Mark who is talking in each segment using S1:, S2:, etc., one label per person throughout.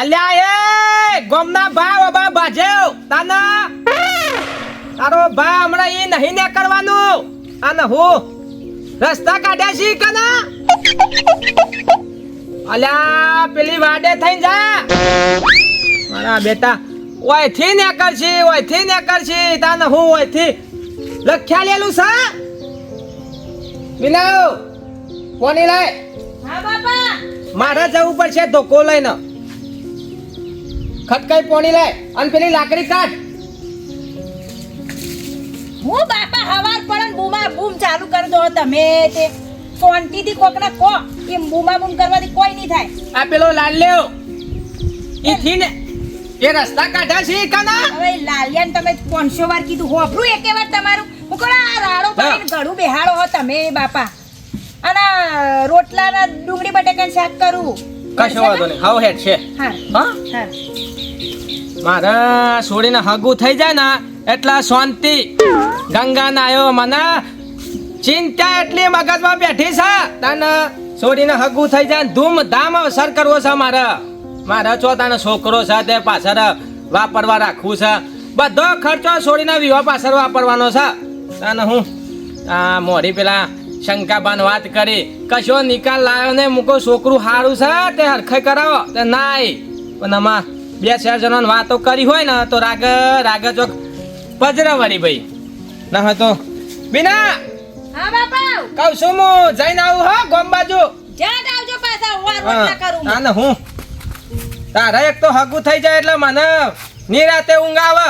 S1: અલ્યા એ ગોમના ભાવ બા બાજેવ તાના? તારો ભા હમણાં એ નહીં ને કરવાનું. અને હું રસ્તા કાઢ્યા છી કના અલ્યા પેલી વાડે થઈ જા. મારા બેટા ઓયથી ને કરશી ઓયથી ને કરશી તાને હું ઓયથી લખ્યા લેલું છે? વિનાવ કોની લઈ?
S2: હા બાપા.
S1: મારે જવું પડશે ધોકો લઈને. ખટકાઈ પોણી લાય અને પેલી લાકડી કાઢ.
S2: હું બાપા હવાર પડન બૂમા બૂમ ચાલુ કરી દો તમે તે શાંતિથી કોકને કો એ બૂમા બૂમ કરવાથી કોઈ નહીં થાય.
S1: આ પેલો લાલ એ થી ને એ રસ્તા કાઢા છે કના?
S2: હવે લાલિયાને તમે પાંચસો વાર કીધું હોભરું એકે વાર તમારું? હું કહું આ રાડો પડીને ઘડું બેહાડો હો તમે બાપા. અને રોટલાના ડુંગળી બટેકાનું શાક કરું.
S1: કશો વાંધો નહીં. હાવ હેઠ છે.
S2: હા.
S1: મારે છોડીને હગું થઈ જાય ને એટલા શાંતિ. ગંગા નાયો મને. ચિંતા એટલી મગજમાં બેઠી છે. તને છોડીને હગું થઈ જાય ધૂમધામ અવસર કરવો છે મારે. મારે ચો તને છોકરો છે તે પાછળ વાપરવા રાખવું છે. બધો ખર્ચો છોડીને વિવાહ પાછળ વાપરવાનો છે. તને હું આ મોડી પેલા શંકાબાન વાત કરી કશો નિકાલ લાવ્યો ને મૂકો છોકરું સારું છે તે હરખ કરાવો. તે નાય પણ આમાં બે શહેર જણાને વાતો કરી હોય ને તો રાગ રાગ ચોક પજરા વળી ભાઈ. ના હોય તો બીના
S2: હા બાપા.
S1: કહું છું હું જઈને આવું હો ગોમ બાજુ.
S2: જ્યાં આવજો પાછા આ કરું
S1: ના ના હું. તારે એક તો હગું થઈ જાય એટલે મને નિરાતે ઊંઘ આવે.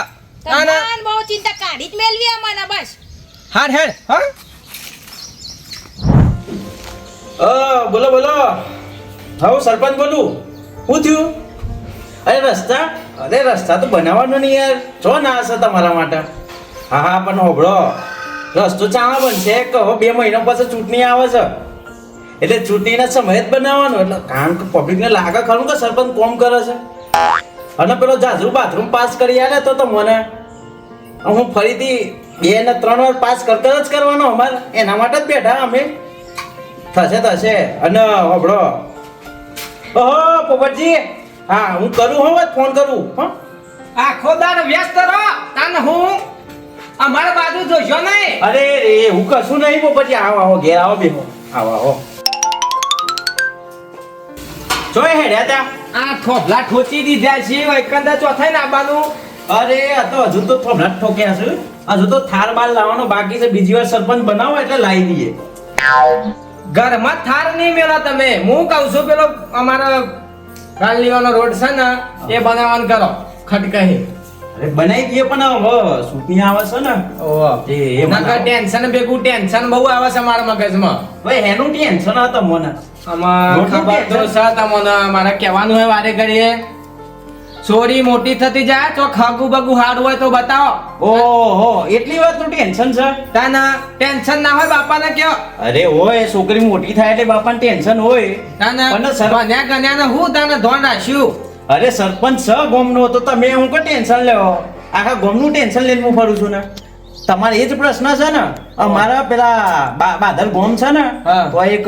S2: બહુ ચિંતા કાઢી જ મેલવી મને બસ.
S1: હાર હેડ હા.
S3: બોલો બોલો. હા સરપંચ બોલું? શું થયું? અરે, રસ્તા? અરે, રસ્તા તો બનાવવાનો નહીં યાર. જો ના હશે તમારા માટે. હા હા, પણ હોબળો રસ્તો ચાણા બનશે. કહો, બે મહિના પછી ચૂંટણી આવે છે. એટલે ચૂંટણીના સમયે જ બનાવવાનો. એટલે કારણ કે પબ્લિકને લાગે ખરું કે સરપંચ કોમ કરે છે. અને પેલો જાજુ બાથરૂમ પાસ કરી આલે તો તો મને. હું ફરીથી બે ને ત્રણ વાર પાસ કરતા જ કરવાનો અમારે. એના માટે જ બેઠા અમે. થશે થશે. અને હોબળો ઓહો પોપટજી. હા હું કરું હો ફોન કરું. હો.
S1: આખો દાડ વ્યસ્ત રહો. તને હું અમારા બાજુ જોશો નહીં.
S3: અરે રે હું કશું નહીં પોપટજી. આવો આવો ઘેર આવો બેહો. આવો આવો. જોય હેડ્યા તા.
S1: આ થોભલા ઠોચી દીધા છે વૈકંદા ચોથાઈ નાબાનું.
S3: અરે આ તો હજુ તો થોભલા ઠોક્યા છે. હજુ તો થાર બાર લાવવાનો બાકી છે. બીજી વાર સરપંચ બનાવો એટલે લાવી દઈએ.
S1: ઘરમાં થાર નહીં મેળા તમે. હું કહું છું પેલો અમારા કાલનીવાનો રોડ છે ને એ બનાવવાનું કરો. ખટકાહી.
S3: અરે બનાવી દઈએ પણ હવે ચૂંટણી આવે છે ને.
S1: ઓહો.
S3: એ
S1: નકર ટેન્શન ભેગું ટેન્શન બહુ આવે છે મારા મગજમાં.
S3: ભાઈ એનું ટેન્શન હતો મને. અમાર
S1: ખબર તો. છે તમને મારે કહેવાનું હોય વારે ઘડીએ. છોરી મોટી થતી જાય તો ખાગુ બગુ હાડ હોય તો બતાવો.
S3: ઓહો એટલી વાતનું ટેન્શન છે?
S1: તાના ટેન્શન ના હોય બાપાને કયો.
S3: અરે હોય છોકરી મોટી થાય એટલે બાપાને ટેન્શન હોય.
S1: તાના
S3: પણ સર-
S1: ગણ્યા ને હું તાને ધોન રાખ્યું?
S3: અરે સરપંચ છ ગોમનો તો તમે હું કે ટેન્શન લેવો આખા ગોમનું ટેન્શન લઈને હું ફરું છું ને. તમારે એ જ પ્રશ્ન છે ને? અમારા પેલા બા- બાદલ ગોમ છે ને. તો એક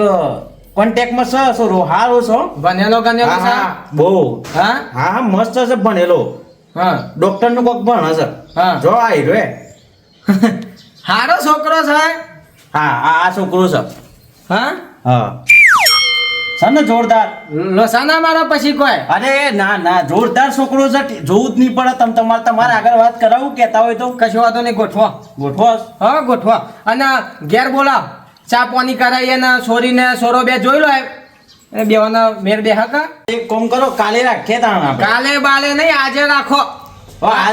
S3: કોન્ટેક્ટમાં છે છો હારો છો?
S1: ભણેલો ગણેલો છે?
S3: બહુ.
S1: હા?
S3: હા મસ્ત છે ભણેલો.
S1: હા.
S3: ડોક્ટરનું કોક ભણ છે.
S1: હા.
S3: જો આઈ રે
S1: હારો છોકરો છે?
S3: હા આ આ છોકરો છે.
S1: હા?
S3: હા. છે ને જોરદાર.
S1: લોસાના મારા પછી કોઈ?
S3: અરે ના ના જોરદાર છોકરો છે. જોવું જ નહીં પડે. તમે તમારે તમારે આગળ વાત કરાવું કેતા હોય તો.
S1: કશો વાંધો નહીં ગોઠવો.
S3: ગોઠવો.
S1: હા ગોઠવો. અને ઘેર બોલાવ. ચા પાણી કરાવીએ ને છોરીને છોરો બે જોઈ લો એ. બેવાનો મેર બે હકા
S3: એક કોમ કરો કાલે રાખીએ તાણ
S1: કાલે બાલે નહીં આજે રાખો.
S3: હો, આ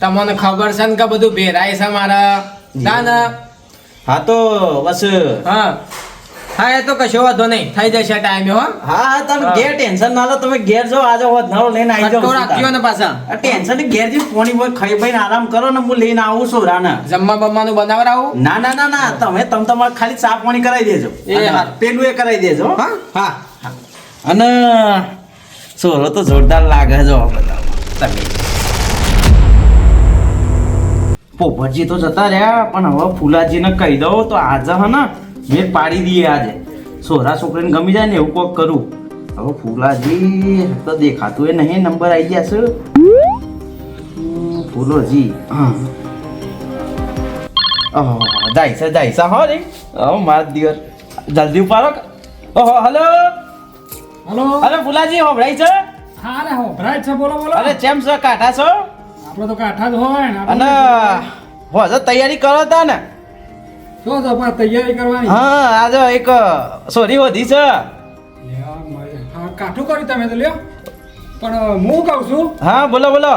S1: તમને ખબર છે ને કે બધું ભેરાય છે મારા. ના ના.
S3: હા તો બસ
S1: હા. હા એ તો કશો વાંધો નહીં. થઈ જશે ટાઈમે હો.
S3: હા તમે ઘેર ટેન્શન ના લો. તમે ઘેર જો આજે વધનારો લઈને આવી જાવ
S1: રાખ્યો ને પાછા.
S3: ટેન્શનની ઘેર જઈને પોણી બોય ખાઈ બઈને આરામ કરો ને હું લઈને આવું છું રાના.
S1: જમવા બમવાનું બનાવરાવું
S3: ના ના ના ના. તમે તમ તમારે ખાલી ચા પાણી કરાવી દેજો.
S1: એ.
S3: પેલું એ કરાવી દેજો હો.
S1: હા? હા.
S3: અને સોરો તો જોરદાર લાગે જો. તમે પોપટજી તો જતા રહ્યા પણ હવે ફુલાજીને કહી દઉં તો આજે હે ને મેં પાડી દઈએ આજે. છોરા છોકરીને ગમી જાય ને એવું કોક કરું. હવે ફૂલાજી તો દેખાતું એ નહીં નંબર આવી ગયા છે. ફૂલોજી હા. જાય છે હો રે. હો મારા દિવસ જલ્દી ઉપાડો ઓહો હલો.
S4: હલો.
S3: અરે ફૂલાજી હોભળાઈ છે?
S4: હા અરે હો ભરાય છે બોલો બોલો.
S3: અરે ચેમ છો કાઠા છો?
S4: આપણે તો કાઠા જ હોય ને
S3: અને હો તૈયારી કરો તા ને.
S4: જો તો પણ તૈયારી કરવાની.
S3: હા આજે એક સોરી વધી છે.
S4: હા કાઠું કર્યું તમે તો લ્યો. પણ હું કહું છું
S3: હા બોલો બોલો.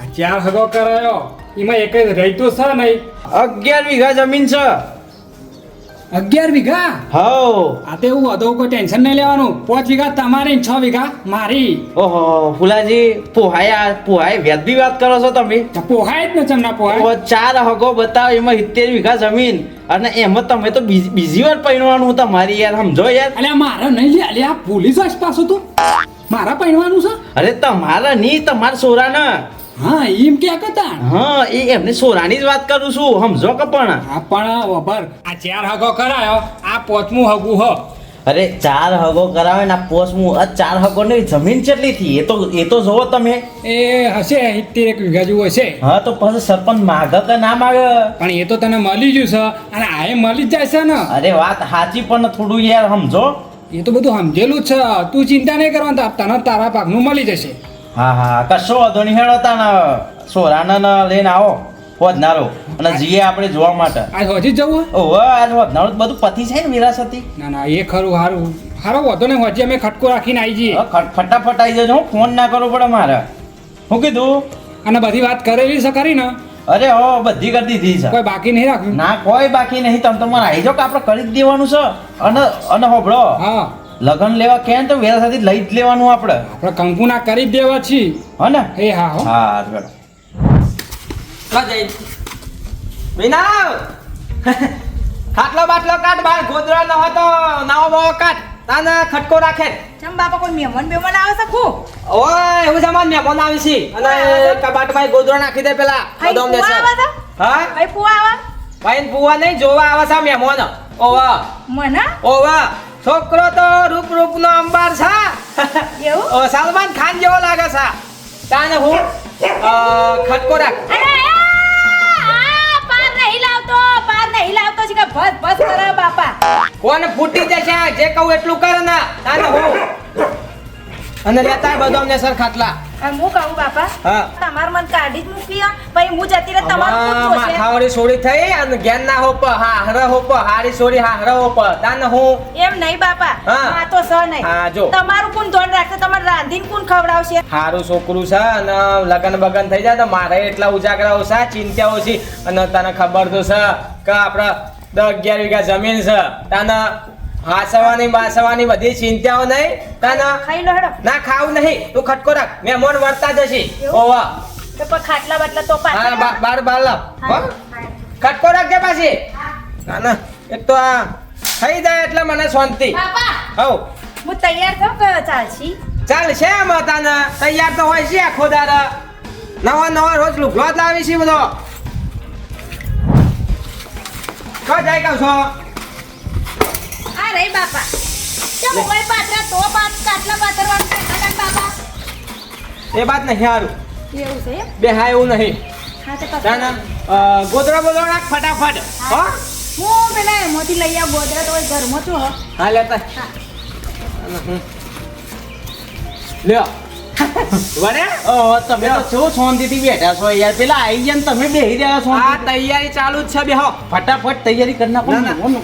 S4: આ ચાર હગો કરાયો. એમાં એક જ રહેતો છે નહીં.
S3: અગિયાર વીઘા જમીન છે.
S4: અગિયાર વીઘા?
S3: હાઉ.
S4: આ તો એવું હતું કોઈ ટેન્શન નહીં લેવાનું. પાંચ વીઘા તમારી છ વીઘા મારી.
S3: ઓહો ફુલાજી પોહાય પોહાય વ્યાજબી વાત કરો છો તમે.
S4: પોહાય જ ને તમને પોહાય
S3: ચાર હગો બતાવો એમાં સિત્તેર વીઘા જમીન. અને એમાં તમે તો બીજી વાર પૈણવાનું તમારી યાર સમજો યાર.
S4: અલ્યા મારે નહીં લે અલ્યા પોલીસ આસપાસ હતું. મારા પહેરવાનું છે?
S3: અરે તમારા નહીં તમારા સોરાના.
S4: હા એમ કે કતા
S3: હા એ એમને સોરાની જ વાત કરું છું સમજો કે પણ.
S4: પણ વબર આ ચાર હગો કરાયો આ પોચમું હગું હ.
S3: અરે ચાર હગો કરાવે ને આ પોસમું આ ચાર હગો ની જમીન કેટલી થી એ તો એ તો જોવો તમે.
S4: એ હશે સિત્તેર એક વીઘા જેવું હશે.
S3: હા તો પછી સરપંચ માગે કે ના માગે?
S4: પણ એ તો તને મળી ગયું છે અને આ મળી જ જાય છે ને.
S3: અરે વાત સાચી પણ થોડું યાર સમજો.
S4: એ તો બધું સમજેલું જ છે. તું ચિંતા નહીં કરવાનું તને તારા પાકનું મળી જશે.
S3: હા હા કશો વાંધો નહીં હેડો તા ને સોરાને લઈને આવો વધનારો અને જઈએ આપણે જોવા માટે.
S4: આ હજી જવું? હે?
S3: ઓહો આજ વધનારો બધું પતી છે ને વિરાસતી.
S4: ના ના એ ખરું સારું સારો વધો ને હજી અમે ખટકો રાખીને આવી જઈએ.
S3: ફટાફટ આવી જજો હું ફોન ના કરવો પડે મારે. શું કીધું?
S4: અને બધી વાત કરેલી છે ખરી ને?
S3: અરે હો બધી કરી દીધી છે.
S4: કોઈ બાકી નહીં રાખ્યું
S3: ના કોઈ બાકી નહીં. તમે તમારે આવી જાઓ કે આપણે કરી જ દેવાનું છે. અને અને હોભળો.
S4: હા.
S3: લગ્ન લેવા કે તો વેરાસાથી લઈ જ લેવાનું આપણે.
S4: આપણે કંકુના કરી દેવા છી.
S3: હો ને?
S4: એ હા હો.
S3: હા હેડો.
S1: લા જઈ. વિના ખાટલો બાટલો કાટ બાર ગોદરો ન હતો નાવો બાવો કાટ. તાના ખટકો રાખે.
S2: ચમ બાપા કોઈ મહેમાન બેમાન આવે છે ખુ
S1: ઓય એવું સામાન મેં આવે છે. અને કબાટમાં ગોદરો નાખી દે પેલા. લેશે
S2: આવે છે?
S1: હા?
S2: ભાઈ પુઆ આવે?
S1: ભાઈ પુવા નહીં જોવા આવે છે મહેમાન. ઓવા.
S2: મને?
S1: ઓવા. છોકરો તો રૂપ રૂપ નો અંબાર છે.
S2: એવું?
S1: સલમાન ખાન જેવો લાગે છે. તાને હું? ખટકો રાખ. કોણ ફૂટી જશે જે કહું એટલું કર ના. તાને હું? અને લેતા બધો અમને સર ખાટલા.
S2: હું કહું બાપા?
S1: હા.
S2: તમાર મન કાઢી જ મૂકી પછી હું જતી રહે તમારું
S1: આમાં
S2: શું થશે?
S1: માથાવાળી સોડી થઈ અને જ્ઞાન ના હોપ હા હર હોપ હારી સોડી હા હર હોપ. તાને હું?
S2: એમ નહીં બાપા.
S1: હા.
S2: તો સ નહીં.
S1: હા, જો.
S2: તમારું કોણ ધોન રાખશે? તમારે રાંધીને કોણ ખવડાવશે?
S1: હારું છોકરું છે અને લગન બગન થઈ જાય તો મારે એટલા ઉજાગરાઓ છે ચિંતાઓ છે. અને તને ખબર તો છે કે આપણે દસ અગિયાર વીઘા જમીન છે. તને હાસવાની બાસવાની બધી ચિંતાઓ નહીં. તને
S2: ખાઈ લો હેડો.
S1: ના ખાવું નહીં. તું ખટકો રાખ. મહેમાન વર્તા જશે? ઓવા.
S2: તો પર ખાટલા બાટલા તો
S1: હા બાર બાર લાવ. ખટકો રાખજે પાછી? ના ના. એક તો આ થઈ જાય એટલે મને શાંતિ.
S2: બાપા
S1: હવ.
S2: હું તૈયાર થઉં કે ચાલશી?
S1: ચાલ છે એમાં તને. તૈયાર તો હોય છે આખો દાડા. નવા નવા રોજ લુગડો જ લાવી છે બધો. કઈ જાય કહું છો?
S2: રહી બાપા. ચમ મોબાઈલ પાછળ તો પાછ કાટલા પાથરવાનું છે ખડાક બાપા?
S1: એ વાત નહીં હારું.
S2: એવું છે
S1: બે હા એવું નહીં.
S2: હા તો
S1: ના ના. ગોદડો બોદડો રાખ ફટાફટ હો?
S2: હું. પેલા એમાંથી લઈ આવ ગોદરા તો ઘરમાં છું હો?
S1: હા લેતા. લ્યો. વરે?
S3: તમે તો શું શાંતિથી બેઠા છો યાર. પેલા આવી ગયા ને તમે બેહી રહ્યા છો.
S1: આ તૈયારી ચાલુ જ છે બેહો.
S3: ફટાફટ તૈયારી કરી નાખો.
S1: ના, ના.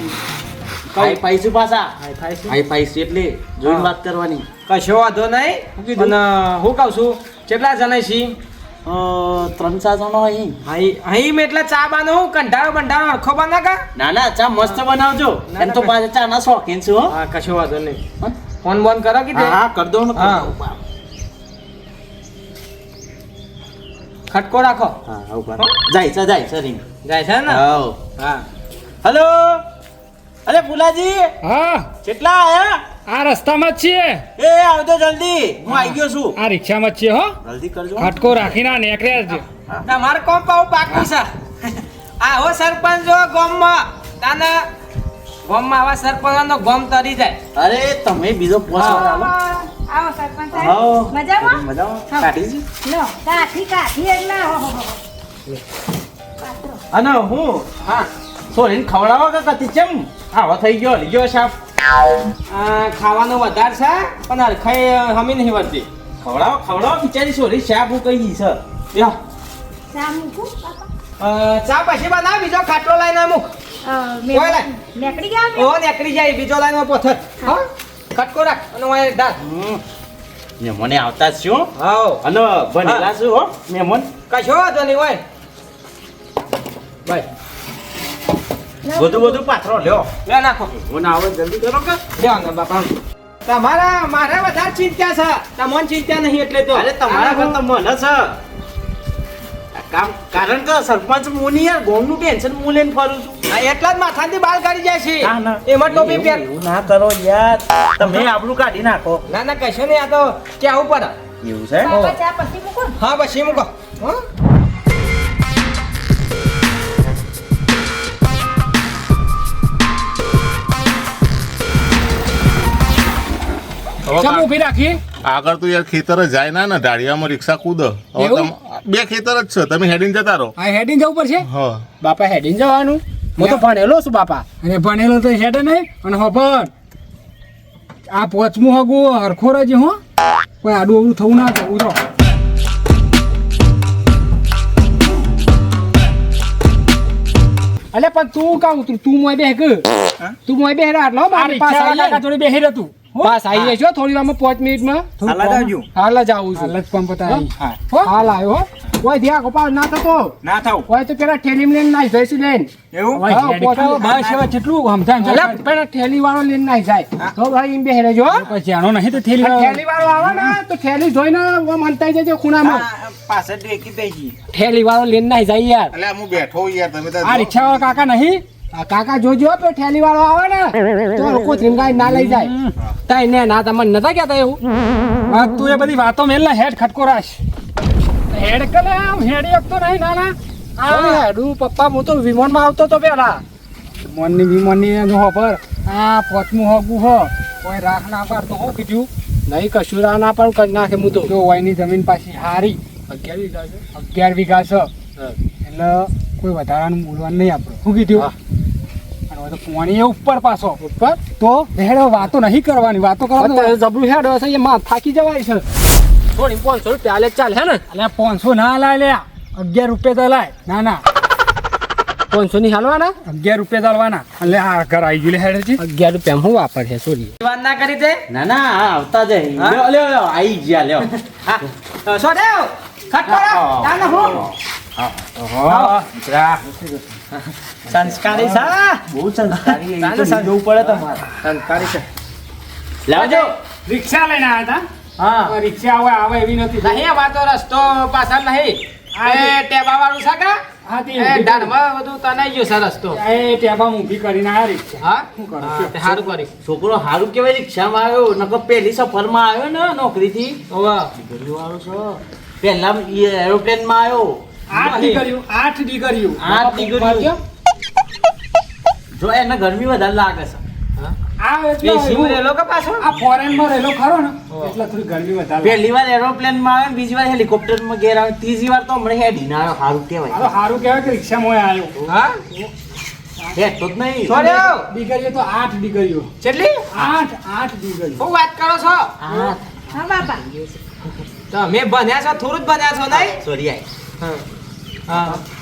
S3: હાઈ છું પાછા. હાઈ ફાઈ એટલે જોઈને વાત કરવાની.
S1: કશો વાંધો નહીં.
S3: કીધું?
S1: અને હું કહું છું કેટલા જણા છીએ?
S3: ત્રણ ચાર જણો અહીં.
S1: અહીં એટલે ચા બાનો હું કંટાળો બંટાળો અડખો બના કા?
S3: ના ના ચા મસ્ત બનાવજો. એમ તો પાછા ચા ના શોખીન છું હો.
S1: હા કશો વાંધો નહીં. ફોન બોન કરો કે
S3: હા કર દઉં
S1: હા. ખટકો રાખો.
S3: હા હા જાય છે જાય છે.
S1: જાય છે ને?
S3: હાઉ.
S1: હા.
S3: હલો અરે ફુલાજી
S4: હા.
S3: કેટલા આયા?
S4: આ રસ્તામાં જ છીએ.
S3: એ આવજો જલ્દી. હું આવી ગયો છું.
S4: આ રિક્ષામાં જ છીએ હો.
S3: જલ્દી કરજો.
S4: હટકો રાખીને નેકળ્યા નીકળ્યા ના
S1: તમારે કોમ પાઉ પાકું છે. આ હો સરપંચ જો ગામમાં. તાના ગોમમાં આવા સરપંચનો ગોમ તરી જાય.
S3: અરે તમે બીજો પોસ આવો
S2: આવો સરપંચ
S3: આવો.
S2: મજામાં?
S3: મજામાં. કાઢી
S2: લો કાઠી કાઠી એટલે હો હો.
S3: અને હું? હા. સોરીને ખવડાવો કે કતી ચમ આવો થઈ ગયો લીજો સાપ.
S1: આ ખાવાનું વધારે છે પણ હરખાઈ હમી નહીં વધતી
S3: ખવડાવો ખવડાવો બિચારી સોરી સાપ હું કહી છે. યો
S2: ચા મૂકું બાપા
S1: ચા પછી બનાવ બીજો ખાટલો લઈને મૂક
S2: નેકડી
S1: કોઈ
S2: ગયા?
S1: ઓ નેકડી જાય બીજો લાઈન પોથર હા. કટકો રાખ અને વાય દાળ
S3: મને આવતા છું.
S1: હાવ
S3: અને બનેલા છું હો મહેમાન
S1: કશો વાંધો નહીં હોય ભાઈ
S3: બધું બધું પાથરો લ્યો.
S1: લે નાખો.
S3: હું ના આવે જલ્દી કરો કે?
S1: લ્યો ને બાપા. તમારા મારે વધારે ચિંતા છે. તમને ચિંતા નહીં એટલે તો.
S3: અરે તમારા ઘર તો મને છે. કામ કારણ કે સરપંચ હું નહીં યાર ગોમનું ટેન્શન હું લઈને ફરું છું.
S1: આ એટલા જ માથાથી બાલ કાઢી જાય છે.
S3: ના, ના.
S1: એમાં ટોપી પહેર.
S3: ના કરો યાર. તમે આપણું કાઢી નાખો.
S1: ના ના કશો નહીં આ તો કેવું પડે
S3: એવું છે?
S2: હા પછી મૂકો.
S1: હા પછી મૂકો. હા?
S5: ચમ ઊભી રાખી?
S6: આગળ તો યાર ખેતર જ જાય ના ને ઢાળિયામાં રિક્ષા કૂદ. બે ખેતર જ છે. તમે હેડિંગ જતા રહો.
S5: હા હેડિંગ જવું પડશે?
S6: હા.
S5: બાપા હેડિંગ જવાનું. હું તો ભણેલો છું બાપા. અને ભણેલો તો હેડે નહીં અને હોભર આ પોચમું હગું હરખો રહેજે હો. કોઈ આડું અવડું થવું ના થવું તો અલે પણ તું કા ઉતરું? તું મોય બેહ કે? તું મોય બેહ આટલો મારી પાસે જોડે બેહી રહે તું. પાસ આવી જશો થોડી વારમાં પાંચ મિનિટમાં.
S3: હાલ જ
S5: જ આવું છું. હાલ જ પંપ હાલ આવ્યો કોઈ ધ્યા ગોપાલ ના થતો.
S3: ના થાવ.
S5: કોઈ તો પેલા ઠેલી લઈને નાઈ જઈશું લઈને.
S3: એવું?
S5: બસ હવે જેટલું સમજાય પેલા ઠેલી વાળો લઈને નાઈ જાય. તો ભાઈ એમ બેહી રહેજો પછી આનો નહીં તો ઠેલી ઠેલી વાળો આવે ને તો ઠેલી જોઈને આમ હંતાઈ જજો ખૂણામાં.
S3: પાછળ દેખી થઈ
S5: ઠેલી વાળો લઈને નાઈ જાય યાર.
S6: એટલે હું બેઠો યાર તમે તો
S5: આ રિક્ષા વાળો કાકા નહીં? આ કાકા જોજો તો ઠેલી વાળો આવે ને તો લોકો ધીમગાઈ ના લઈ જાય. તાઈ ને ના તમને નતા કહેતા એવું? તું એ બધી વાતો મેલ હેડ ખટકો રાખ. હેડ કલે આમ હેડી શકતો નહીં ના ના. આ હેડું પપ્પા હું તો વિમાનમાં આવતો તો પેલા. વિમાનની વિમાનની જો પર. આ પોચમું હગું હો કોઈ રાખ ના પાડતો હું કીધું. નહીં કશું રાહ ના પણ કરી નાખે હું તો. જો વયની જમીન પાછી હારી. અગિયાર વીઘા છે. અગિયાર વીઘા છે. એટલે કોઈ વધારાનું બોલવાનું નહીં આપણે. શું કીધું? પોણી એ ઉપર પાછો. ઉપર? તો ભેડો વાતો નહીં કરવાની વાતો કરવાની જબલું હેડો હશે માં થાકી જવાય છે. થોડી પાંચસો રૂપિયા લે ચાલ હે ને? અલ્યા પાંચસો ના લાય લે અગિયાર રૂપિયા તો લાય. ના ના. પાંચસો ની હાલવાના? અગિયાર રૂપિયા ચાલવાના એટલે આ ઘર આવી ગયું લે હેડ છે અગિયાર રૂપિયા હું વાપરશે સોરી.
S1: વાત ના કરી દે
S3: ના ના આવતા જાય
S1: હા?
S3: લ્યો લ્યો લ્યો ગયા લ્યો.
S1: હા તો સો દેવ ના રાખ. સંસ્કારી
S3: બહુ સંસ્કારી જવું પડે તમારે.
S1: સંસ્કારી છે.
S3: લાવજો.
S5: રિક્ષા લઈને આવ્યા
S1: હા.
S5: હતા રિક્ષા હવે આવે એવી નથી.
S1: નહીં અમાર તો રસ્તો પાછળ નહીં. એ ટેબા વાળું છે કે?
S5: હા તે
S1: એ બધું તનાઈ ગયો છે રસ્તો.
S5: એ ટેબા ઊભી કરીને આવ્યા રિક્ષા.
S1: હા?
S5: શું કરું?
S1: હા, સારું કરી.
S3: છોકરો હારું કેવાય રિક્ષામાં આવ્યો નકર પહેલી સફરમાં આવ્યો ને નોકરીથી.
S1: ઓવા
S3: વાળો છો. પહેલા એરોપ્લેનમાં આવ્યો.
S5: આઠ દીકરીઓ આઠ દીકરીઓ.
S3: આઠ દીકરીઓ. જો એને ગરમી વધારે લાગે છે.
S5: આ
S1: એ
S5: એટલે
S1: શિવ રેલો કે પાછો?
S5: આ ફોરેનમાં રહેલો ખરો ને એટલે થોડી ગરમી વધારે
S3: પહેલી વાર એરોપ્લેનમાં આવે બીજી વાર હેલિકોપ્ટરમાં ઘેર આવે ત્રીજી વાર તો હમણાં આવ્યો હારું કહેવાય.
S5: તો સારું કહેવાય કે રિક્ષામાં આવ્યો
S1: હા?
S3: હેઠતો જ નહીં.
S5: દીકરીઓ તો આઠ દીકરીઓ.
S1: કેટલી?
S5: આઠ આઠ દીકરીઓ.
S1: શું વાત કરો છો?
S3: હા
S2: હા બાપા.
S1: તમે ભણ્યા છો થોડું જ ભણ્યા છો નહીં?
S3: સોરી
S1: હા.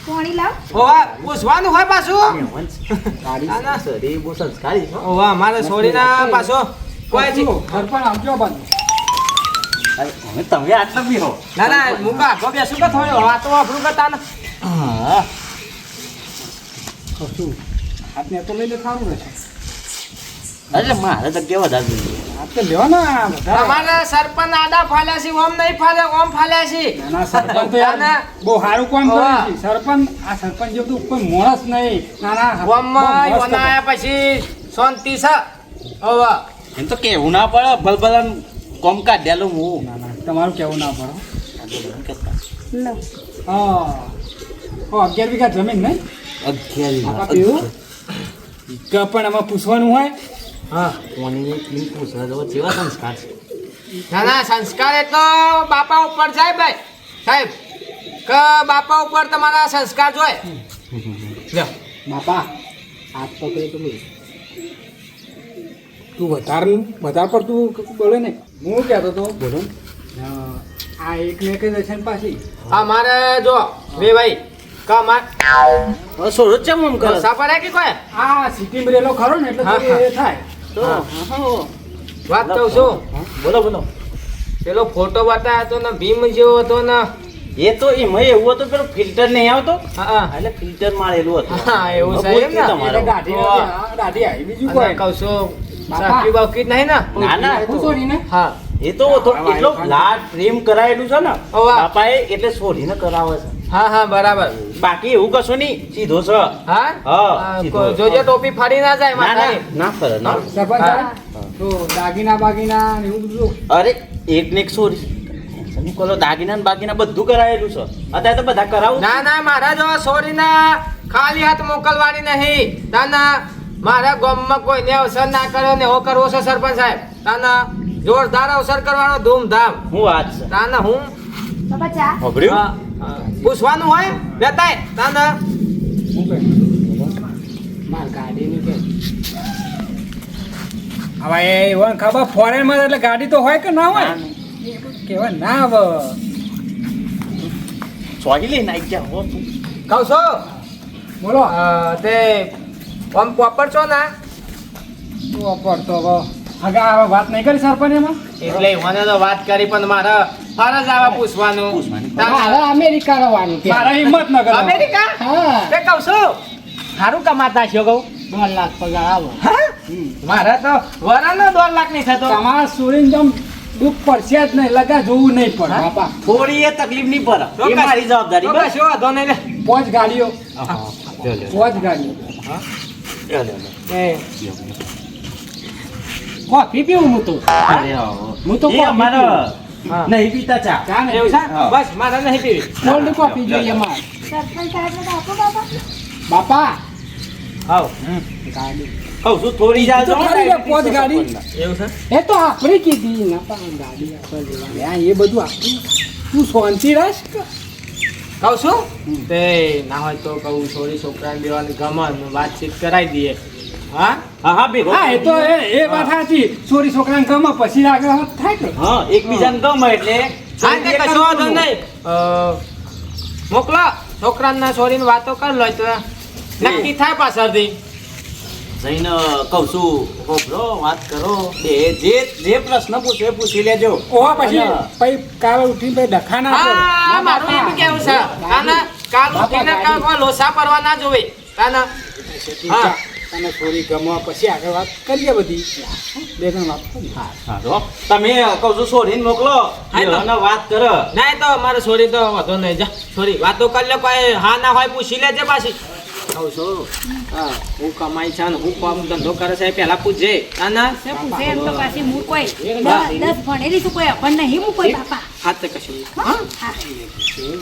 S2: પોણી લાવ.
S1: ઓવા પૂછવાનું હોય પાછું?
S3: છે. સારી
S1: ના, ના.
S3: સોરી બહુ સંસ્કારી છો
S1: ઓવા મારે છોડીના પાછો. કોઈ જી-
S5: ઘર પણ આવજો
S3: અરે, હવે તમે આટલા બી હો.
S1: ના ના હું બેસું કે થોડો વાતો આપણું કરતા ને
S3: હા.
S5: કશું. હાથને તો લઈ લે સારું રહેશે.
S3: અરે મારે તો કેવા વધારે જોઈએ
S5: બધા
S1: અમારે સરપંચ આડા ફાલ્યા છે ઓમ નહીં ફાલે ઓમ ફાલ્યા છે.
S5: સરપંચ તો યાર. બહુ સારું કામ
S1: હોવા.
S5: કરે છે. સરપંચ આ સરપંચ જેવું તો કોઈ માણસ નહીં. નાના
S1: ઓમમાં યોના પછી શાંતિ છે. ઓવા
S3: એમ તો કેવું ના પડે ભલભલન કોમ કાઢ્યાલું હું.
S5: ના ના તમારું કેવું ના પડે. હા. અગિયાર વીઘા જમીન નહીં?
S3: અગિયાર
S5: આપા પણ આમાં પૂછવાનું હોય?
S1: હા.
S3: કોની કેમ પૂછવા જવો કેવા સંસ્કાર છે.
S1: ના ના સંસ્કાર એ તો બાપા ઉપર જાય ભાઈ. સાહેબ કે બાપા ઉપર તમારા સંસ્કાર જોય. લ્યો.
S5: બાપા હાથ પકડે તો બોલ. તું વધારે વધારે પર તું બોલે ને. હું કહેતો તો બોલો. આ એક ને કઈ દર્શન પાછી?
S1: આ મારે જો બે ભાઈ કા માર.
S3: સોરો છે આમ કરે.
S1: સાપર કે કોઈ?
S5: આ સિટીમાં રેલો ખરો ને એટલે
S1: હા, હા.
S5: એ થાય.
S3: હા,
S1: વાત કહું છું.
S3: બોલો બોલો.
S1: પેલો ફોટો બતાવ્યો તો ને ભીમ જેવો હતો ને.
S3: એ તો એ મય એવું હતું પેલું ફિલ્ટર નહીં આવતો?
S1: હા હા.
S3: એટલે ફિલ્ટર મારેલું હતું.
S1: હા, એવું સાહેબ ને.
S3: તમારે.
S5: દાઢી આવી બીજું કોઈ.
S1: કહું છું. સાકી બાકી નહીં ને?
S3: ના ના
S5: હું સોરી ને.
S1: હા.
S3: એ તો તો એટલો લાડ પ્રેમ કરાયેલું છે ને. બાપાએ એટલે છોડીને કરાવે છે.
S1: હા હા બરાબર.
S3: બાકી એવું કશું નહીં સીધો છે.
S1: હા?
S3: હા,
S1: જોજે ટોપી ફાડી ના જાય
S3: ના ના ફરે ના
S5: સરપંચ તો દાગીના બાગીના ને એવું બધું
S3: અરે એક ને એક સોરી. કરો દાગીના ને બાગીના બધું કરાયેલું છે. અત્યારે તો બધા કરાવું
S1: ના ના મારા જો છોડીના ખાલી હાથ મોકલવાની નહીં. તાના મારા ગામમાં કોઈને અવસર ના કર્યો ને એવો કરવો છે સરપંચ સાહેબ. તાના જોરદાર અવસર કરવાનો ધૂમધામ.
S3: હું વાત છે.
S1: તાના હું
S2: બાપા ચા
S1: હા, હા. પૂછવાનું હોય? બેતાય તાના
S5: માર ગાડીની કે? હવે એ એવા ખબર ફોરેનમાં એટલે ગાડી તો હોય કે ના હોય? કેવા ના આવે
S3: સોરી લઈને આવી ગયા હો તું.
S1: કહું છો?
S5: બોલો.
S1: તે ઓમ પોપર છો ના?
S5: પ્રોપર તો હવે. આગા વાત નહીં કરી સરપંચ એમાં?
S1: એટલે મને તો વાત કરી પણ મારે ફરજ આવા પૂછવાનું.
S3: પૂછવાની.
S5: અમેરિકા રહેવાનું મારા હિંમત ન કરો
S1: અમેરિકા?
S5: હા.
S1: તે કહું છું. સારું કમાતા છો કહું.
S5: દોઢ લાખ પગાર આવો.
S1: મારા તો વરાનો દોઢ લાખ નહીં થતો.
S5: તમારા સુરીને જમ દુઃખ પડશે જ નહીં લગા જોવું નહીં પડે? બાપા.
S3: થોડી એ તકલીફ નહીં પડે. એ મારી જવાબદારી. બસ
S1: કશો વાંધો નહીં
S5: પાંચ ગાડીઓ. પાંચ ગાડીઓ. કોફી પીવું હું તો?
S3: હું
S5: તો
S1: હા.
S3: નહીં પીતા ચા.
S1: એવું છે? બસ મારે નહીં પીવી.
S5: કોલ્ડ કોફી જોઈએ મારે.
S2: બાપા.
S5: હાઉ.
S3: હાવ
S5: ગાડી.
S3: કહું છું થોડી
S5: પોત ગાડી.
S1: એવું છે?
S5: એ તો આપણી કીધી. ના પણ ગાડી આપણે લેવાની. એ બધું આપણું. તું શાંતિ રાખ.
S1: કહું છું? તે ના હોય તો કહું છોરી છોકરાને દેવાની ગમન વાતચીત કરાવી દઈએ. હા?
S3: હા હા ભેગો.
S5: હા એ તો એ એ વાત સાચી. છોરી છોકરાને ગમે પછી આગળ થાય કે.
S3: હા એકબીજાને ગમે એટલે
S1: હા તે કશો વાંધો નહીં. મોકલો. છોકરાના છોરીને વાતો કરી લો તો નક્કી થાય પાછળથી.
S3: જઈને કહું છું હોભળો વાત કરો. બે જે જે પ્રશ્ન પૂછે એ પૂછી લેજો.
S5: ઓવા પછી પછી કાલે ઉઠીને પછી ડખાના
S1: હા મારું એમ કેવું છે? તાના કાલ ઉઠીને કાલ લોસા પરવા ના જોવે. કાના હા.
S5: તને છોરી ગમવા પછી આગળ વાત કરીએ બધી. બે ત્રણ વાત
S3: હા તમે કહો છો છોડીને મોકલો. અને વાત કરો.
S1: ના તો મારે છોરી તો વાંધો નહીં. જા છોરી વાતો કરી લે કોઈ હા ના હોય પૂછી લેજે પાછી. કહું છું. હા હું કમાઈ છે ને હું કામ ધંધો કરે છે પહેલા પૂછજે. તાના
S2: ના પૂછે એમ તો પાછી હું કોઈ દસ દસ ભણેલી છું કોઈ અભણ નહીં હું કોઈ બાપા.
S1: હાથ તો કશું
S2: હા? હા.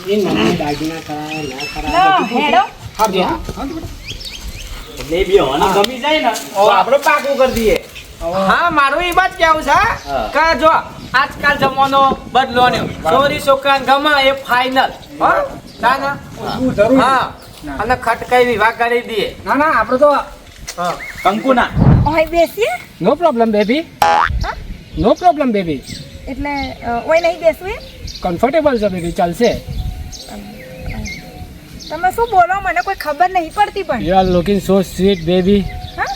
S5: એ નાના દાગીના કરાય ના કરાય
S2: હેડો.
S5: હા હા. હા જો.
S3: એટલે એ બેહોને કમી જાય ને તો આપણે પાકું કરી દઈએ.
S1: હા મારું એ વાત કેવું છે. કે જો આજકાલ જમાનો બદલો ને ચોરી છોકરા ગમે એ ફાઇનલ હા હા. અને ખટકાઈ વિવાહ કરી દઈએ.
S5: ના ના આપણે તો
S1: હા.
S3: કંકુના.
S2: ઓય બેસીએ?
S5: No problem baby no problem baby
S2: એટલે ઓય નહીં બેસવું એમ?
S5: કમ્ફર્ટેબલ છે બેબી ચાલશે.
S2: તમે શું બોલો? મને કોઈ ખબર નહીં પડતી પણ.
S5: You are looking so sweet baby
S2: હા?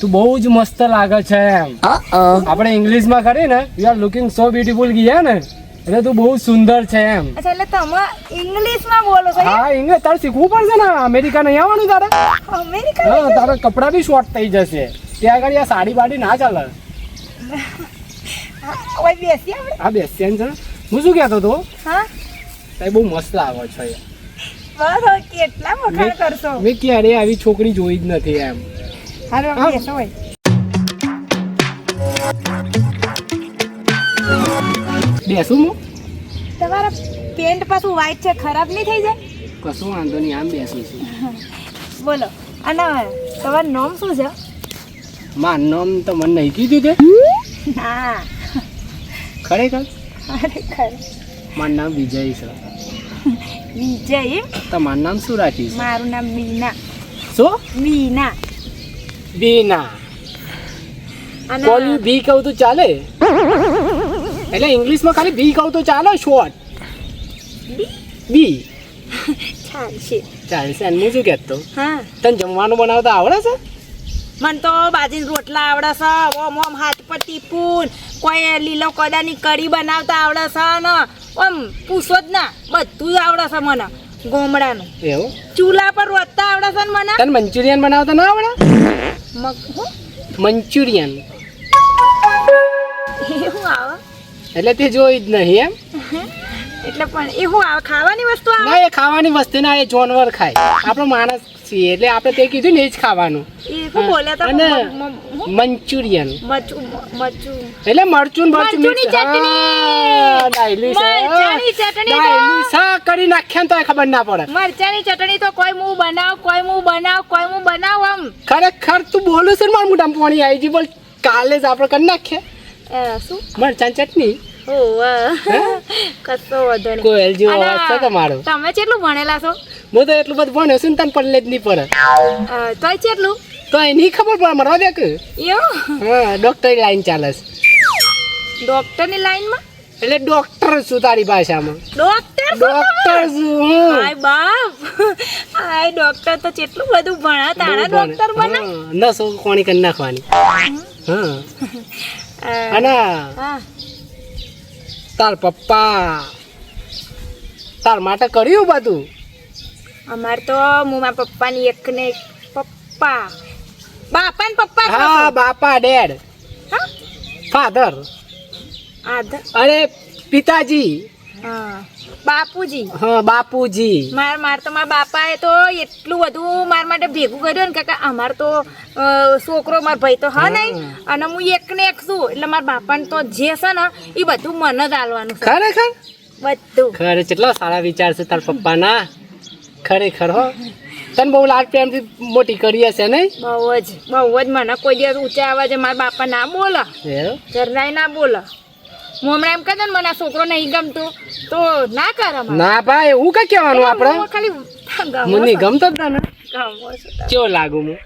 S5: તું બહુ જ મસ્ત લાગે છે એમ. આપણે ઇંગ્લિશમાં કરી ને you are looking so beautiful ગયા ને એટલે તું બહુ સુંદર છે એમ.
S2: અચ્છા એટલે તમે ઇંગ્લિશમાં બોલો છો
S5: હા ઇંગ્લિશ તારે શીખવું પડશે ને અમેરિકા નહીં આવવાનું તારે?
S2: અમેરિકા
S5: હા તારા કપડાં બી શોર્ટ થઈ જશે. ત્યાં આગળ આ સાડી બાડી ના ચાલે.
S2: હા, ઓય બેસીએ આપણે
S5: આ બેસ્યન છે હું શું કહેતો તો
S2: હા?
S5: તે બહુ મસ્ત લાગો છો. યાર.
S2: કેટલા વખાણ કરશો?
S5: મેં ક્યારેય આવી છોકરી જોઈ જ નથી એમ. હારો
S2: બેસો હોય.
S5: બેસું હું?
S2: તમારા પેન્ટ પાછું વાઈટ છે ખરાબ નહીં થઈ જાય?
S5: કશું વાંધો નહીં આમ બેસું છું.
S2: બોલો અને તમારું નામ શું છે?
S5: મારું નામ તો મને નહીં કીધું તે.
S2: હા.
S5: ખરેખર?
S2: ખરેખર.
S5: મારું નામ વિજય છે.
S2: વિજય.
S5: તમારું નામ શું રાખ્યું છે?
S2: મારું નામ બીના
S5: શું?
S2: બીના
S5: બીના કોલી બી કહું તો ચાલે? એટલે ઇંગ્લિશમાં ખાલી બી કહું તો ચાલે શોર્ટ બી?
S2: ચાલશે.
S5: ચાલશે અને હું શું કહેતો?
S2: હા.
S5: તને જમવાનું બનાવતા આવડે છે?
S2: મને તો બાજીના રોટલા આવડે છે ઓમ ઓમ હાથ પર ટીપુન કોઈ લીલો કોદાની કઢી બનાવતા આવડે છે ને. ઓમ પૂછો જ ના. બધું જ આવડે છે મને. ગોમડાનું.
S5: એવું?
S2: ચૂલા પર રોટતા આવડે છે ને મને?
S5: તને મંચુરિયન બનાવતા ના આવડે?
S2: મગ હું
S5: મંચુરિયન.
S2: એવું આવે?
S5: એટલે તે જોઈ જ નહીં એમ.
S2: એટલે પણ એ હું ખાવાની વસ્તુ આવે?
S5: ના એ ખાવાની વસ્તુ ના એ જાનવર ખાય. આપણો માણસ છીએ. એટલે આપણે તે કીધું ને એ જ ખાવાનું. અને મંચુરિયન. એટલે મરચું મરચું
S2: મરચુંની
S5: mix.
S2: ચટણી.
S5: હા, ડાયલી છે.
S2: તો-
S5: ડાયલી કરી નાખ્યા તો ખબર ના પડે.
S2: મરચાની ચટણી તો કોઈ હું બનાવ કોઈ હું બનાવ કોઈ હું બનાવ આમ.
S5: ખરેખર તું બોલું છે ને મારું મોઢામાં પાણી આવી ગયું બોલ કાલે જ આપણે કરી નાખીએ.
S2: એ, શું?
S5: મરચાની ચટણી?
S2: ઓહ કશો વાંધો નહીં.
S5: કોયલ જેવો અવાજ છે તમારો.
S2: તમે કેટલું ભણેલા છો?
S5: હું તો એટલું બધું ભણ્યો છું ને તને પડલે જ નહીં પડે.
S2: તોય ચેટલું?
S5: તોય નહીં ખબર પડે મારા
S2: દેખ
S5: હા ડોક્ટર લાઈન ચાલે છે.
S2: ડોક્ટરની લાઈનમાં
S5: એટલે ડોક્ટર છું તારી ભાષામાં.
S2: ડોક્ટર
S5: ડોક્ટર છું.
S2: હાય બાપ. હાય ડોક્ટર તો કેટલું બધું ભણા તારા ડોક્ટર બના?
S5: નસો કોણી કરી નાખવાની. હા. અને તાર પપ્પા તાર માટે કર્યું બધું?
S2: અમાર તો હું મારા પપ્પાની એક ને એક પપ્પા. બાપા ને પપ્પા
S5: હા બાપા ડેડ.
S2: હા?
S5: ફાધર.
S2: આધા
S5: અરે પિતાજી.
S2: હા બાપુજી.
S5: હા બાપુજી.
S2: માર માર તો મારા બાપાએ તો એટલું બધું માર માટે ભેગું કર્યું ને કાકા અમાર તો છોકરો માર ભાઈ તો હા નહીં. અને હું એક ને એક છું એટલે મારા બાપાને તો જે છે ને એ બધું મને જ આલવાનું
S5: ખરેખર?
S2: બધું.
S5: ખરે કેટલા સારા વિચાર છે તાર પપ્પાના. ખરેખર હો. તને બહુ લાડ પ્રેમથી મોટી કરી હશે નહીં?
S2: બહુ જ બહુ જ. મને કોઈ દિવસ ઊંચા અવાજે મારા બાપા ના બોલે? જરાય ના બોલે. હું હમણાં એમ કહેતો ને મને આ છોકરો નહીં ગમતું. તો ના કરે
S5: ના ભાઈ એવું કઈ કહેવાનું આપણે?
S2: ખાલી
S5: મને ગમતો જ
S2: તમે.
S5: કેવો લાગુ હું?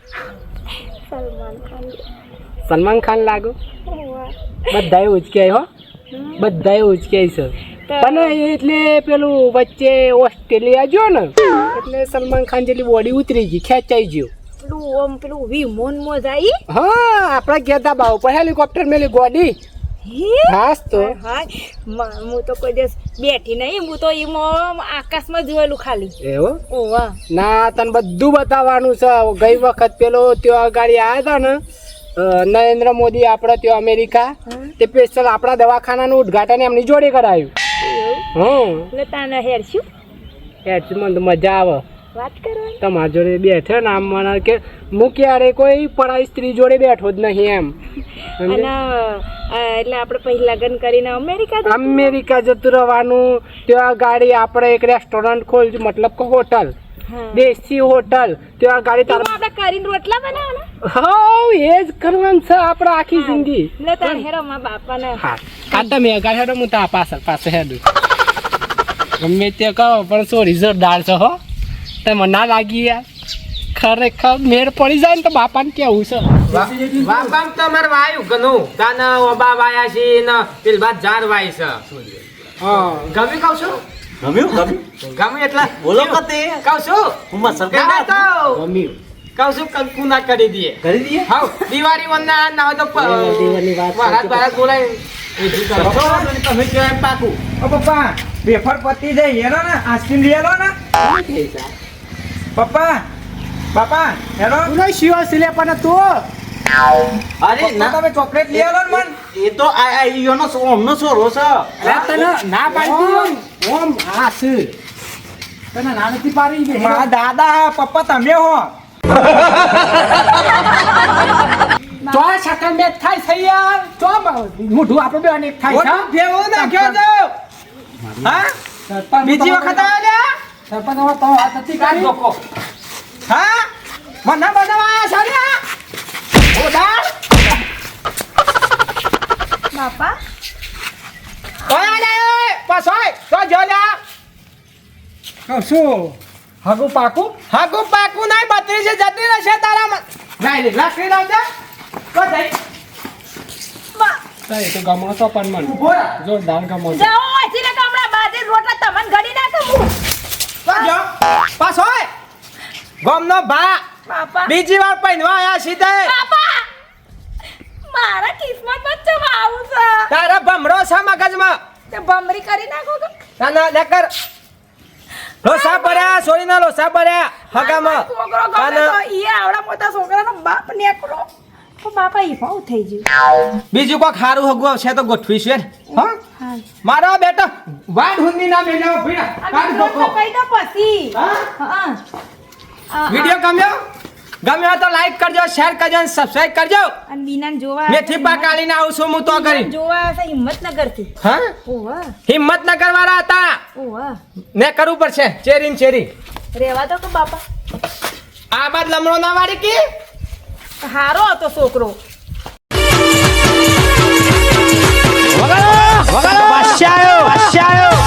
S2: સલમાન ખાન.
S5: સલમાન ખાન લાગુ? બધા એવું જ કહે હો. બધા ઉચક્યાય છે.
S2: તો-
S5: પણ એટલે પેલું વચ્ચે ઓસ્ટ્રેલિયા ગયો ને એટલે સલમાન ખાન જેટલી બોડી ઉતરી ગઈ ખેંચાઈ ગયો.
S2: પેલું ઓમ પેલું વિમોન મોજાઈ
S5: હા આપણા ગેદા બાવ પર હેલિકોપ્ટર મેલી ગોડી.
S2: હે?
S5: હાસ તો.
S2: હાય હું તો કોઈ દિવસ બેઠી નહીં હું તો એમ આકાશમાં જોયેલું ખાલી.
S5: એવું?
S2: ઓવા
S5: ના તને બધું બતાવવાનું છે. ગઈ વખત પેલો ત્યાં ગાડી આવ્યા હતા ને નરેન્દ્ર મોદી આપણે ત્યાં અમેરિકા તે સ્પેશિયલ આપણા દવાખાનાનું ઉદઘાટન એમની જોડે કરાયું.
S2: હમ. તાને હેર શું?
S5: મને તો મજા આવે.
S2: વાત કરો
S5: તમારા જોડે બેઠો ને આમ મને કે હું ક્યારે કોઈ પરાઈ સ્ત્રી જોડે બેઠો જ નહીં એમ.
S2: એટલે આપણે પછી લગ્ન કરીને અમેરિકા
S5: અમેરિકા જતું રહેવાનું. ત્યાં ગાડી આપણે એક રેસ્ટોરન્ટ ખોલશું મતલબ કે હોટલ દેશી હોટલ. ત્યાં ગાડી તારા
S2: આપણે કરીને રોટલા બનાવવાના?
S5: હા એ જ કરવાનું છે આપણે આખી જિંદગી.
S2: લે તાર હેરો મારા બાપાને.
S5: હા. આ મે ગાડી હેડો હું તા પાછળ પાછળ હેડું. ગમે તે કહો પણ સોરી જોરદાર છે હો? તમે ના લાગી યાર? ખરેખર મેળ પડી જાય ને તો બાપાને કેવું છે?
S1: બાપા તો મારે વાયું ઘણું. તાને ઓબા વાયા છે ને પેલ બાદ જાર વાય છે.
S5: હા.
S1: ગમી કહું છું?
S3: ગમ્યું? ગમ્યું?
S1: ગમ્યું એટલે?
S3: બોલો કતે.
S1: કહું છું?
S3: હું મસલ
S5: ગમ્યું.
S1: કહું છું કંકુ ના કરી દઈએ.
S3: કરી દઈએ?
S1: હા દિવાળી વંદના ના હોય તો
S5: દિવાળીની વાત
S1: મહારાજ
S5: સાચી.
S1: બોલાય. તમે કહો પાકું?
S4: ઓ પપ્પા વેફર પતી જાય હેરો ને આઈસ્ક્રીમ લઈ આલો ને. પપ્પા બાપા હેરો
S5: તું શિવા સિલે પણ તું.
S3: અરે ના.
S4: તમે ચોકલેટ લઈ આલો ને મન.
S3: એ તો આ ઈયોનો સો અમનો સોરો છે.
S5: તને ના પાડી ઓમ આ છે. તને ના નથી પાડી
S4: મારા દાદા પપ્પા તમે હો.
S5: તો આ શકલ મેચ થાય છે યાર. તો મોઢું આપણે બે અનેક થાય છે
S4: ભેગો નાખ્યો તો હા? બીજી વખત આવ્યા
S5: સરપંચ હવે તો હાથ નથી કાઢી.
S4: હા?
S1: મને બનાવા સાલ્યા ઉડાડ
S2: બાપા
S1: ઓય ને પાછોય તો જો લ્યા.
S5: કહું શું? હગું પાકું?
S1: હાગુ પાકું નહીં બત્રીસ જતી રહેશે તારા લાઈ લે લાકડી લાવજે. તો જઈ
S2: બા-
S5: તો ગમો તો પણ મને. જોરદાર ગમો.
S2: જાઓ અહીંથી ને હમણાં બાજે રોટલા તમને ઘડી નાખું હું.
S1: તો જો. પાછોય ગોમનો ભા.
S2: બાપા.
S1: બીજી વાર પહેરવા આયા સીધે.
S2: બાપા. મારા કિસ્મતમાં આવું છે.
S1: તારા ભમરો છે મગજમાં.
S2: તે ભમરી કરી નાખો કે?
S1: તને લેકર લોસા પડ્યા સોરીના લોસા પડ્યા હગામાં.
S2: છોકરો ગમે તો ઈ આવડા મોટા છોકરાનો બાપ નેકરો તો બાપા ઈ ભાવ થઈ ગયું.
S1: બીજું કોક હારું હગું આવશે તો ગોઠવી છે હા? મારો બેટો વાડ હુંદી ના મેલ્યો ભીડા કાઢ
S2: દો પછી.
S1: હા? વિડિયો કમ્યો ગમે તો લાઈક કરજો શેર કરજો અને સબસ્ક્રાઇબ કરજો.
S2: અને બીનાન જોવા
S1: મેથી પાકાલીને આવું છું હું તો કરી
S2: જોવા છે હિંમતનગરથી
S1: હા?
S2: ઓવા
S1: હિંમતનગર વાળા હતા.
S2: ઓવા
S1: ને કરવું પડશે. ચેરી ને ચેરી.
S2: રેવા તો કે બાપા?
S1: આ બાદ લમણો ના વાડી કે?
S2: હારો હતો છોકરો. વગાડો વગાડો. વાશ્યાયો આયો